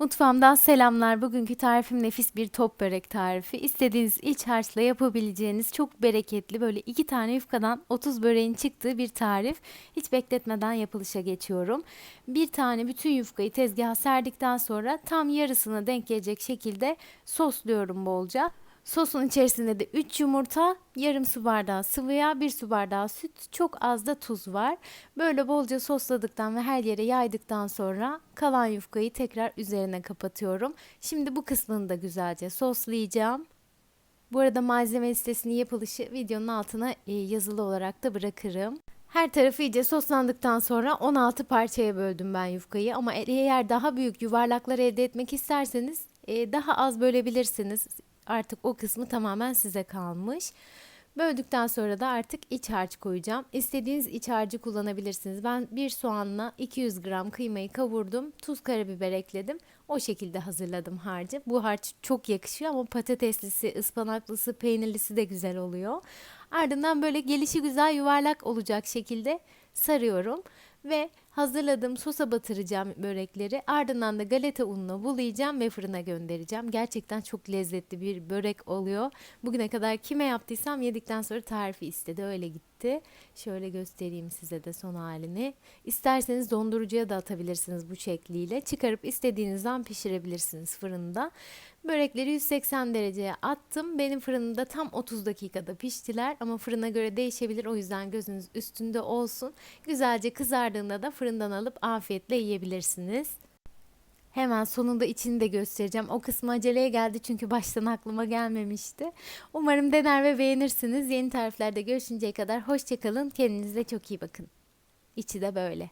Mutfağımdan selamlar. Bugünkü tarifim nefis bir top börek tarifi. İstediğiniz iç harçla yapabileceğiniz çok bereketli böyle iki tane yufkadan 30 böreğin çıktığı bir tarif. Hiç bekletmeden yapılışa geçiyorum. Bir tane bütün yufkayı tezgaha serdikten sonra tam yarısına denk gelecek şekilde sosluyorum bolca. Sosun içerisinde de 3 yumurta, yarım su bardağı sıvı yağ, 1 su bardağı süt, çok az da tuz var. Böyle bolca sosladıktan ve her yere yaydıktan sonra kalan yufkayı tekrar üzerine kapatıyorum. Şimdi bu kısmını da güzelce soslayacağım. Bu arada malzeme listesinin yapılışı videonun altına e, yazılı olarak da bırakırım. Her tarafı iyice soslandıktan sonra 16 parçaya böldüm ben yufkayı ama eğer daha büyük yuvarlaklar elde etmek isterseniz e, daha az bölebilirsiniz. Artık o kısmı tamamen size kalmış. Böldükten sonra da artık iç harç koyacağım. İstediğiniz iç harcı kullanabilirsiniz. Ben bir soğanla 200 gram kıymayı kavurdum. Tuz, karabiber ekledim. O şekilde hazırladım harcı. Bu harç çok yakışıyor ama patateslisi, ıspanaklısı, peynirlisi de güzel oluyor. Ardından böyle gelişi güzel yuvarlak olacak şekilde sarıyorum ve hazırladığım sosa batıracağım börekleri. Ardından da galeta ununa bulayacağım ve fırına göndereceğim. Gerçekten çok lezzetli bir börek oluyor. Bugüne kadar kime yaptıysam yedikten sonra tarifi istedi. Öyle gitti. Şöyle göstereyim size de son halini. İsterseniz dondurucuya da atabilirsiniz bu şekliyle. Çıkarıp istediğinizden pişirebilirsiniz fırında. Börekleri 180 dereceye attım. Benim fırınımda tam 30 dakikada piştiler ama fırına göre değişebilir. O yüzden gözünüz üstünde olsun. Güzelce kızardığında da fırından alıp afiyetle yiyebilirsiniz. Hemen sonunda içini de göstereceğim. O kısmı aceleye geldi çünkü baştan aklıma gelmemişti. Umarım dener ve beğenirsiniz. Yeni tariflerde görüşünceye kadar hoşçakalın. Kendinize çok iyi bakın. İçi de böyle.